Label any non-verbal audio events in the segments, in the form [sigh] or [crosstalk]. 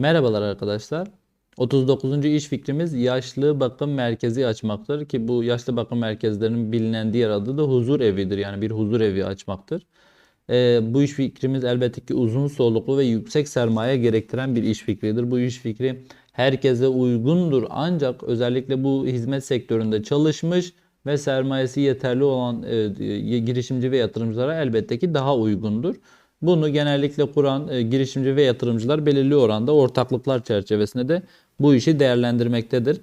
Merhabalar arkadaşlar. 39. iş fikrimiz yaşlı bakım merkezi açmaktır ki bu yaşlı bakım merkezlerinin bilinen diğer adı da huzur evidir. Yani bir huzur evi açmaktır. Ee, bu iş fikrimiz elbette ki uzun soluklu ve yüksek sermaye gerektiren bir iş fikridir. Bu iş fikri herkese uygundur ancak özellikle bu hizmet sektöründe çalışmış ve sermayesi yeterli olan e, girişimci ve yatırımcılara elbette ki daha uygundur. Bunu genellikle kuran e, girişimci ve yatırımcılar belirli oranda ortaklıklar çerçevesinde de bu işi değerlendirmektedir.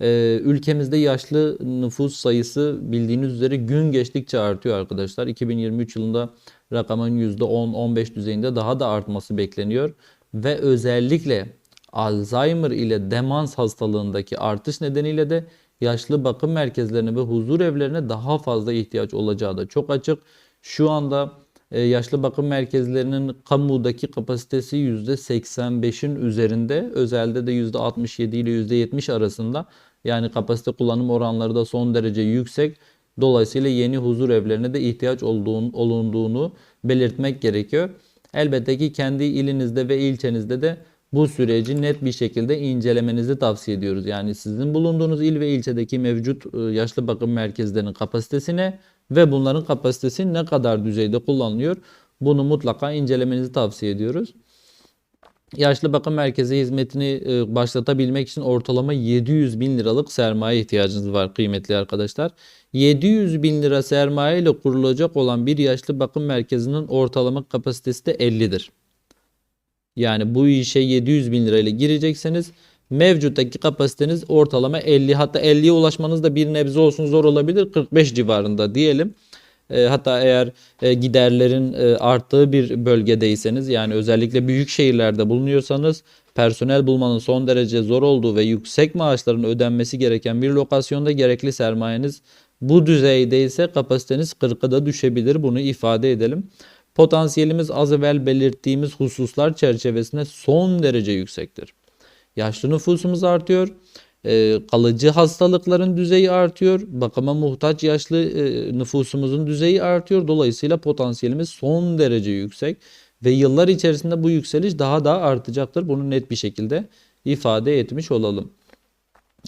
E, ülkemizde yaşlı nüfus sayısı bildiğiniz üzere gün geçtikçe artıyor arkadaşlar. 2023 yılında rakamın %10-15 düzeyinde daha da artması bekleniyor. Ve özellikle Alzheimer ile demans hastalığındaki artış nedeniyle de yaşlı bakım merkezlerine ve huzur evlerine daha fazla ihtiyaç olacağı da çok açık. Şu anda yaşlı bakım merkezlerinin kamudaki kapasitesi %85'in üzerinde, özelde de %67 ile %70 arasında. Yani kapasite kullanım oranları da son derece yüksek. Dolayısıyla yeni huzur evlerine de ihtiyaç olduğun, olunduğunu belirtmek gerekiyor. Elbette ki kendi ilinizde ve ilçenizde de bu süreci net bir şekilde incelemenizi tavsiye ediyoruz. Yani sizin bulunduğunuz il ve ilçedeki mevcut e, yaşlı bakım merkezlerinin kapasitesine ve bunların kapasitesi ne kadar düzeyde kullanılıyor bunu mutlaka incelemenizi tavsiye ediyoruz. Yaşlı bakım merkezi hizmetini e, başlatabilmek için ortalama 700 bin liralık sermaye ihtiyacınız var kıymetli arkadaşlar. 700 bin lira sermaye ile kurulacak olan bir yaşlı bakım merkezinin ortalama kapasitesi de 50'dir. Yani bu işe 700 bin lirayla girecekseniz mevcuttaki kapasiteniz ortalama 50 hatta 50'ye ulaşmanız da bir nebze olsun zor olabilir 45 civarında diyelim. E, hatta eğer e, giderlerin e, arttığı bir bölgedeyseniz yani özellikle büyük şehirlerde bulunuyorsanız personel bulmanın son derece zor olduğu ve yüksek maaşların ödenmesi gereken bir lokasyonda gerekli sermayeniz bu düzeydeyse kapasiteniz 40'a da düşebilir bunu ifade edelim. Potansiyelimiz az evvel belirttiğimiz hususlar çerçevesinde son derece yüksektir. Yaşlı nüfusumuz artıyor. E, kalıcı hastalıkların düzeyi artıyor. Bakıma muhtaç yaşlı e, nüfusumuzun düzeyi artıyor. Dolayısıyla potansiyelimiz son derece yüksek. Ve yıllar içerisinde bu yükseliş daha da artacaktır. Bunu net bir şekilde ifade etmiş olalım.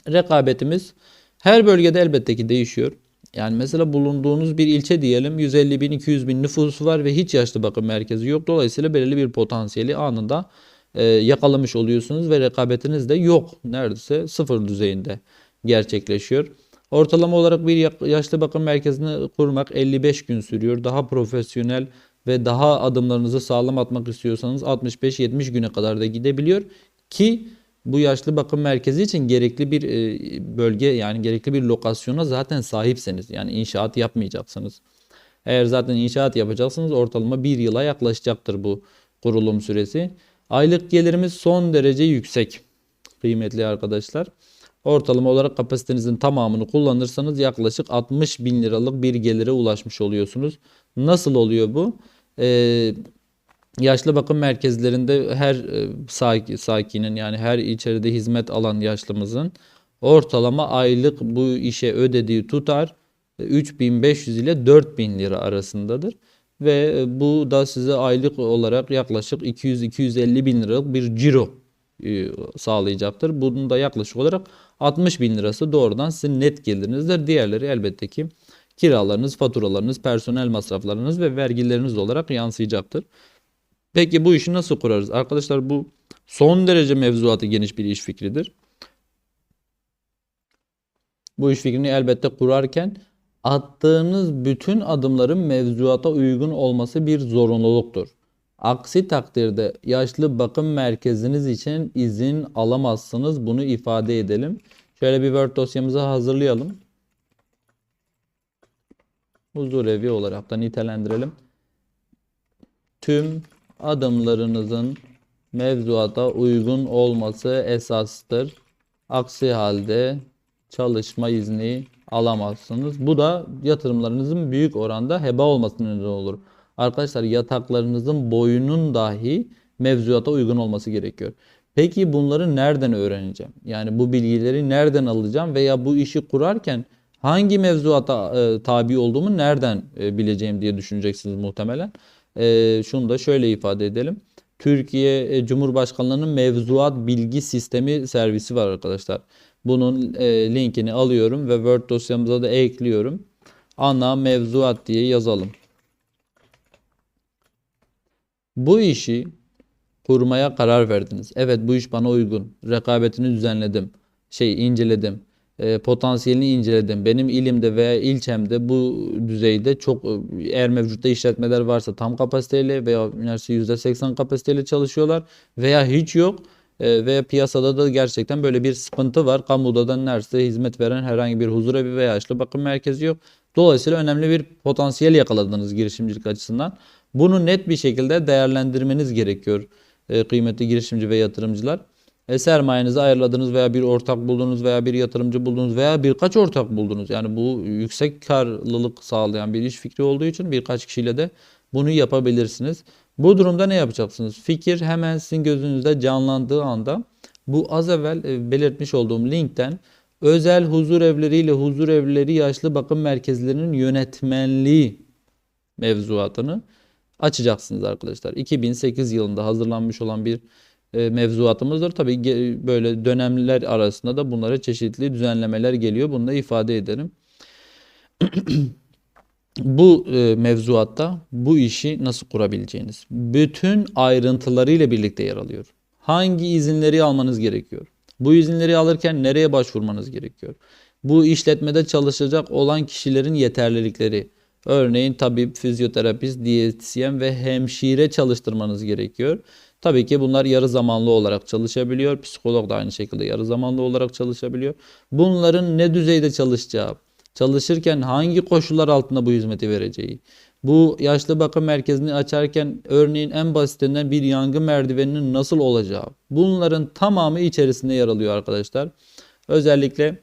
Rekabetimiz her bölgede elbette ki değişiyor. Yani mesela bulunduğunuz bir ilçe diyelim 150 bin 200 bin nüfusu var ve hiç yaşlı bakım merkezi yok. Dolayısıyla belirli bir potansiyeli anında e, yakalamış oluyorsunuz ve rekabetiniz de yok. Neredeyse sıfır düzeyinde gerçekleşiyor. Ortalama olarak bir yaşlı bakım merkezini kurmak 55 gün sürüyor. Daha profesyonel ve daha adımlarınızı sağlam atmak istiyorsanız 65-70 güne kadar da gidebiliyor ki bu yaşlı bakım merkezi için gerekli bir e, bölge yani gerekli bir lokasyona zaten sahipseniz yani inşaat yapmayacaksınız. Eğer zaten inşaat yapacaksınız ortalama bir yıla yaklaşacaktır bu kurulum süresi. Aylık gelirimiz son derece yüksek kıymetli arkadaşlar. Ortalama olarak kapasitenizin tamamını kullanırsanız yaklaşık 60 bin liralık bir gelire ulaşmış oluyorsunuz. Nasıl oluyor bu? Ee, yaşlı bakım merkezlerinde her e, sakinin yani her içeride hizmet alan yaşlımızın ortalama aylık bu işe ödediği tutar 3500 ile 4000 lira arasındadır ve e, bu da size aylık olarak yaklaşık 200-250 bin liralık bir ciro e, sağlayacaktır. Bunun da yaklaşık olarak 60 bin lirası doğrudan sizin net gelirinizdir. Diğerleri elbette ki kiralarınız, faturalarınız, personel masraflarınız ve vergileriniz olarak yansıyacaktır. Peki bu işi nasıl kurarız? Arkadaşlar bu son derece mevzuatı geniş bir iş fikridir. Bu iş fikrini elbette kurarken attığınız bütün adımların mevzuata uygun olması bir zorunluluktur. Aksi takdirde yaşlı bakım merkeziniz için izin alamazsınız. Bunu ifade edelim. Şöyle bir Word dosyamızı hazırlayalım. Huzur evi olarak da nitelendirelim. Tüm adımlarınızın mevzuata uygun olması esastır. Aksi halde çalışma izni alamazsınız. Bu da yatırımlarınızın büyük oranda heba olmasına neden olur. Arkadaşlar yataklarınızın boyunun dahi mevzuata uygun olması gerekiyor. Peki bunları nereden öğreneceğim? Yani bu bilgileri nereden alacağım veya bu işi kurarken hangi mevzuata e, tabi olduğumu nereden e, bileceğim diye düşüneceksiniz muhtemelen. E, şunu da şöyle ifade edelim. Türkiye e, Cumhurbaşkanlığı'nın mevzuat bilgi sistemi servisi var arkadaşlar. Bunun e, linkini alıyorum ve Word dosyamıza da ekliyorum. Ana mevzuat diye yazalım. Bu işi kurmaya karar verdiniz. Evet bu iş bana uygun. Rekabetini düzenledim. Şey inceledim. E, potansiyelini inceledim. Benim ilimde veya ilçemde bu düzeyde çok e, eğer mevcutta işletmeler varsa tam kapasiteyle veya üniversite %80 kapasiteyle çalışıyorlar veya hiç yok e, veya piyasada da gerçekten böyle bir sıkıntı var. Kamuda da neredeyse hizmet veren herhangi bir huzurevi veya yaşlı bakım merkezi yok. Dolayısıyla önemli bir potansiyel yakaladınız girişimcilik açısından. Bunu net bir şekilde değerlendirmeniz gerekiyor kıymetli girişimci ve yatırımcılar. E, sermayenizi ayarladınız veya bir ortak buldunuz veya bir yatırımcı buldunuz veya birkaç ortak buldunuz. Yani bu yüksek karlılık sağlayan bir iş fikri olduğu için birkaç kişiyle de bunu yapabilirsiniz. Bu durumda ne yapacaksınız? Fikir hemen sizin gözünüzde canlandığı anda bu az evvel e, belirtmiş olduğum linkten özel huzur evleriyle huzur evleri yaşlı bakım merkezlerinin yönetmenliği mevzuatını açacaksınız arkadaşlar. 2008 yılında hazırlanmış olan bir mevzuatımızdır. Tabii böyle dönemler arasında da bunlara çeşitli düzenlemeler geliyor. Bunu da ifade ederim. [clears throat] Bu e, mevzuatta bu işi nasıl kurabileceğiniz bütün ayrıntılarıyla birlikte yer alıyor. Hangi izinleri almanız gerekiyor? Bu izinleri alırken nereye başvurmanız gerekiyor? Bu işletmede çalışacak olan kişilerin yeterlilikleri. Örneğin tabip, fizyoterapist, diyetisyen ve hemşire çalıştırmanız gerekiyor. Tabii ki bunlar yarı zamanlı olarak çalışabiliyor. Psikolog da aynı şekilde yarı zamanlı olarak çalışabiliyor. Bunların ne düzeyde çalışacağı, çalışırken hangi koşullar altında bu hizmeti vereceği, bu yaşlı bakım merkezini açarken örneğin en basitinden bir yangın merdiveninin nasıl olacağı, bunların tamamı içerisinde yer alıyor arkadaşlar. Özellikle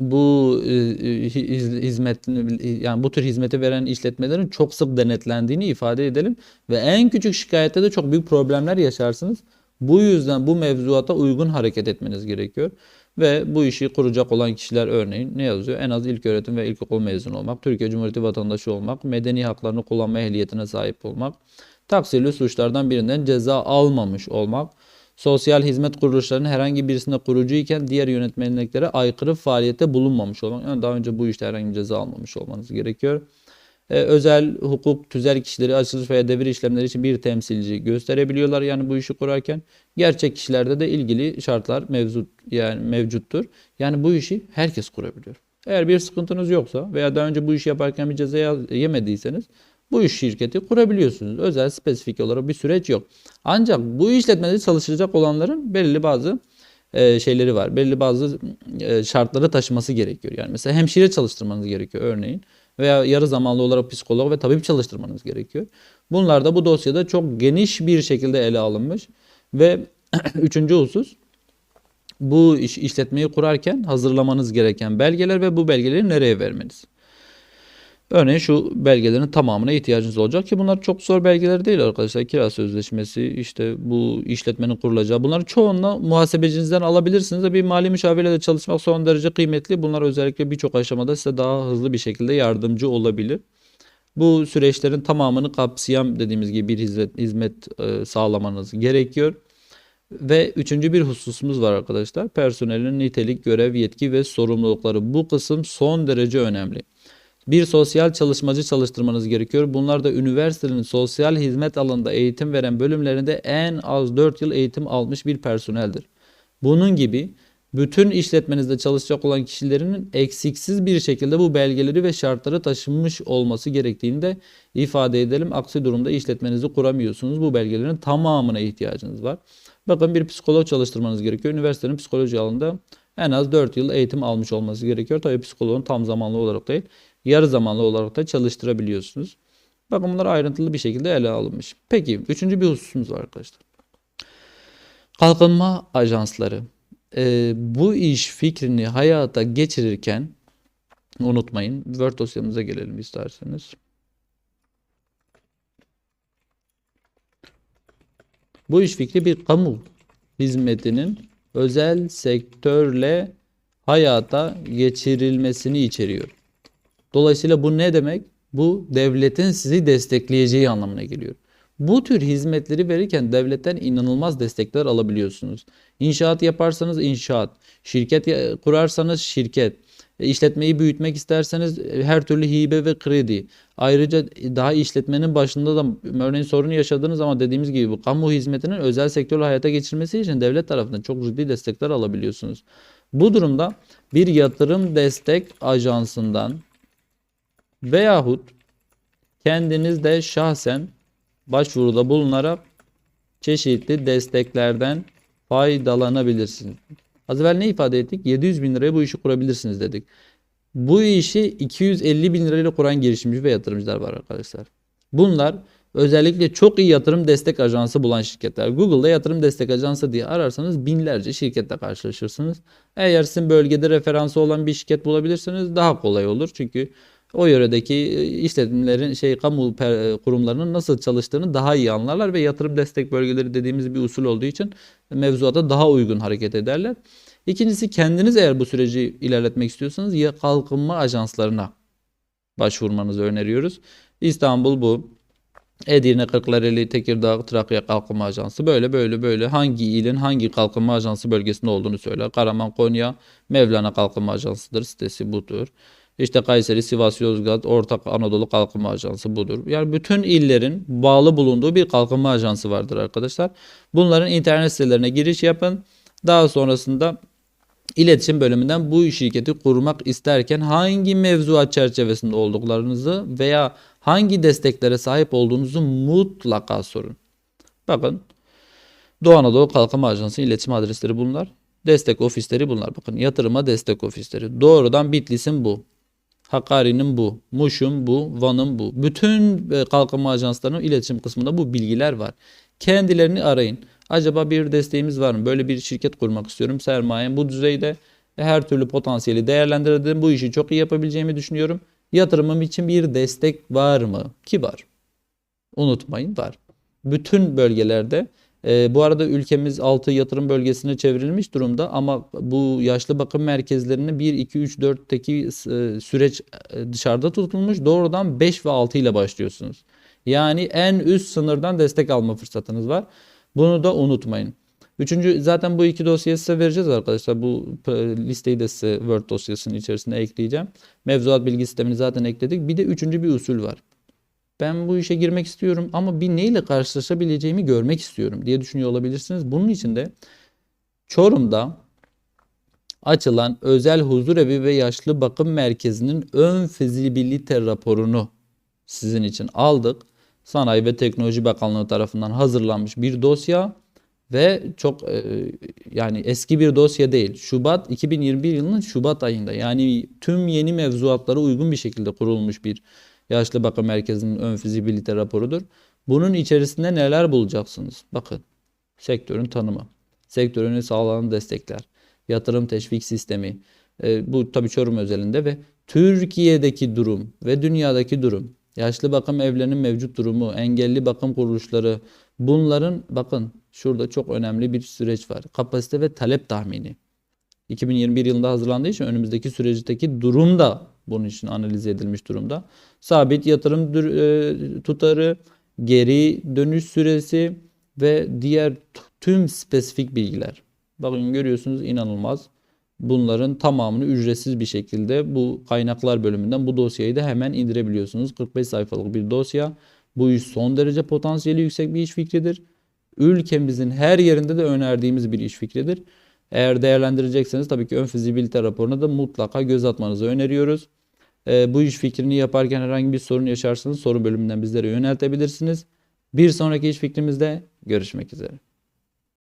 bu e, e, hiz- hizmetini yani bu tür hizmeti veren işletmelerin çok sık denetlendiğini ifade edelim ve en küçük şikayette de çok büyük problemler yaşarsınız. Bu yüzden bu mevzuata uygun hareket etmeniz gerekiyor. Ve bu işi kuracak olan kişiler örneğin ne yazıyor? En az ilköğretim ve ilkokul mezunu olmak, Türkiye Cumhuriyeti vatandaşı olmak, medeni haklarını kullanma ehliyetine sahip olmak, taksirli suçlardan birinden ceza almamış olmak, sosyal hizmet kuruluşlarının herhangi birisinde kurucu iken diğer yönetmeliklere aykırı faaliyette bulunmamış olmak. Yani daha önce bu işte herhangi bir ceza almamış olmanız gerekiyor. Ee, özel hukuk tüzel kişileri açılış veya devir işlemleri için bir temsilci gösterebiliyorlar yani bu işi kurarken. Gerçek kişilerde de ilgili şartlar mevcut yani mevcuttur. Yani bu işi herkes kurabiliyor. Eğer bir sıkıntınız yoksa veya daha önce bu işi yaparken bir ceza yemediyseniz bu iş şirketi kurabiliyorsunuz. Özel spesifik olarak bir süreç yok. Ancak bu işletmede çalışacak olanların belirli bazı e, şeyleri var. Belirli bazı e, şartları taşıması gerekiyor. Yani mesela hemşire çalıştırmanız gerekiyor örneğin. Veya yarı zamanlı olarak psikolog ve tabip çalıştırmanız gerekiyor. Bunlar da bu dosyada çok geniş bir şekilde ele alınmış. Ve [clears throat] üçüncü husus bu iş, işletmeyi kurarken hazırlamanız gereken belgeler ve bu belgeleri nereye vermeniz. Örneğin şu belgelerin tamamına ihtiyacınız olacak ki bunlar çok zor belgeler değil arkadaşlar. Kira sözleşmesi, işte bu işletmenin kurulacağı. Bunları çoğunla muhasebecinizden alabilirsiniz de bir mali müşavirle çalışmak son derece kıymetli. Bunlar özellikle birçok aşamada size daha hızlı bir şekilde yardımcı olabilir. Bu süreçlerin tamamını kapsayan dediğimiz gibi bir hizmet, hizmet e, sağlamanız gerekiyor. Ve üçüncü bir hususumuz var arkadaşlar. Personelin nitelik, görev, yetki ve sorumlulukları. Bu kısım son derece önemli. Bir sosyal çalışmacı çalıştırmanız gerekiyor. Bunlar da üniversitenin sosyal hizmet alanında eğitim veren bölümlerinde en az 4 yıl eğitim almış bir personeldir. Bunun gibi bütün işletmenizde çalışacak olan kişilerin eksiksiz bir şekilde bu belgeleri ve şartları taşınmış olması gerektiğini de ifade edelim. Aksi durumda işletmenizi kuramıyorsunuz. Bu belgelerin tamamına ihtiyacınız var. Bakın bir psikolog çalıştırmanız gerekiyor. Üniversitenin psikoloji alanında en az 4 yıl eğitim almış olması gerekiyor. Tabii psikoloğun tam zamanlı olarak değil, yarı zamanlı olarak da çalıştırabiliyorsunuz. Bakın bunlar ayrıntılı bir şekilde ele alınmış. Peki üçüncü bir hususumuz var arkadaşlar. Kalkınma ajansları. Ee, bu iş fikrini hayata geçirirken unutmayın. Word dosyamıza gelelim isterseniz. Bu iş fikri bir kamu hizmetinin özel sektörle hayata geçirilmesini içeriyor. Dolayısıyla bu ne demek? Bu devletin sizi destekleyeceği anlamına geliyor. Bu tür hizmetleri verirken devletten inanılmaz destekler alabiliyorsunuz. İnşaat yaparsanız inşaat, şirket kurarsanız şirket, e, işletmeyi büyütmek isterseniz e, her türlü hibe ve kredi. Ayrıca e, daha işletmenin başında da örneğin sorun yaşadığınız ama dediğimiz gibi bu kamu hizmetinin özel sektörle hayata geçirilmesi için devlet tarafından çok ciddi destekler alabiliyorsunuz. Bu durumda bir yatırım destek ajansından veyahut kendiniz de şahsen başvuruda bulunarak çeşitli desteklerden faydalanabilirsiniz. Az evvel ne ifade ettik? 700 bin liraya bu işi kurabilirsiniz dedik. Bu işi 250 bin lirayla kuran girişimci ve yatırımcılar var arkadaşlar. Bunlar özellikle çok iyi yatırım destek ajansı bulan şirketler. Google'da yatırım destek ajansı diye ararsanız binlerce şirketle karşılaşırsınız. Eğer sizin bölgede referansı olan bir şirket bulabilirseniz daha kolay olur. Çünkü o yöredeki e, işletmelerin şey kamu e, kurumlarının nasıl çalıştığını daha iyi anlarlar ve yatırım destek bölgeleri dediğimiz bir usul olduğu için mevzuata daha uygun hareket ederler. İkincisi kendiniz eğer bu süreci ilerletmek istiyorsanız ya kalkınma ajanslarına başvurmanızı öneriyoruz. İstanbul bu. Edirne, Kırklareli, Tekirdağ, Trakya Kalkınma Ajansı böyle böyle böyle hangi ilin hangi kalkınma ajansı bölgesinde olduğunu söyler. Karaman, Konya, Mevlana Kalkınma Ajansı'dır. Sitesi budur. İşte Kayseri, Sivas, Yozgat, Ortak Anadolu Kalkınma Ajansı budur. Yani bütün illerin bağlı bulunduğu bir kalkınma ajansı vardır arkadaşlar. Bunların internet sitelerine giriş yapın. Daha sonrasında İletişim bölümünden bu şirketi kurmak isterken hangi mevzuat çerçevesinde olduklarınızı veya hangi desteklere sahip olduğunuzu mutlaka sorun. Bakın Doğu Anadolu Kalkınma Ajansı iletişim adresleri bunlar. Destek ofisleri bunlar. Bakın yatırıma destek ofisleri. Doğrudan Bitlis'in bu. Hakkari'nin bu. Muş'un bu. Van'ın bu. Bütün e, kalkınma ajanslarının iletişim kısmında bu bilgiler var. Kendilerini arayın. Acaba bir desteğimiz var mı? Böyle bir şirket kurmak istiyorum. Sermayem bu düzeyde. Her türlü potansiyeli değerlendirdim. Bu işi çok iyi yapabileceğimi düşünüyorum. Yatırımım için bir destek var mı? Ki var. Unutmayın var. Bütün bölgelerde e, bu arada ülkemiz 6 yatırım bölgesine çevrilmiş durumda ama bu yaşlı bakım merkezlerinin 1, 2, 3, 4'teki e, süreç e, dışarıda tutulmuş. Doğrudan 5 ve 6 ile başlıyorsunuz. Yani en üst sınırdan destek alma fırsatınız var. Bunu da unutmayın. Üçüncü zaten bu iki dosyayı size vereceğiz arkadaşlar. Bu e, listeyi de size Word dosyasının içerisine ekleyeceğim. Mevzuat bilgi sistemini zaten ekledik. Bir de üçüncü bir usul var. Ben bu işe girmek istiyorum ama bir neyle karşılaşabileceğimi görmek istiyorum diye düşünüyor olabilirsiniz. Bunun için de Çorum'da açılan özel huzur evi ve yaşlı bakım merkezinin ön fizibilite raporunu sizin için aldık. Sanayi ve Teknoloji Bakanlığı tarafından hazırlanmış bir dosya ve çok e, yani eski bir dosya değil. Şubat 2021 yılının Şubat ayında yani tüm yeni mevzuatlara uygun bir şekilde kurulmuş bir yaşlı bakım merkezinin ön fizibilite raporudur. Bunun içerisinde neler bulacaksınız? Bakın sektörün tanımı, sektörünü sağlanan destekler, yatırım teşvik sistemi, e, bu tabii Çorum özelinde ve Türkiye'deki durum ve dünyadaki durum, yaşlı bakım evlerinin mevcut durumu, engelli bakım kuruluşları, bunların bakın şurada çok önemli bir süreç var. Kapasite ve talep tahmini. 2021 yılında hazırlandığı için önümüzdeki süreçteki durum da bunun için analiz edilmiş durumda. Sabit yatırım e, tutarı, geri dönüş süresi ve diğer tüm spesifik bilgiler. Bakın görüyorsunuz inanılmaz. Bunların tamamını ücretsiz bir şekilde bu kaynaklar bölümünden bu dosyayı da hemen indirebiliyorsunuz. 45 sayfalık bir dosya. Bu iş son derece potansiyeli yüksek bir iş fikridir. Ülkemizin her yerinde de önerdiğimiz bir iş fikridir. Eğer değerlendirecekseniz tabii ki ön fizibilite raporuna da mutlaka göz atmanızı öneriyoruz. Ee, bu iş fikrini yaparken herhangi bir sorun yaşarsanız soru bölümünden bizlere yöneltebilirsiniz. Bir sonraki iş fikrimizde görüşmek üzere.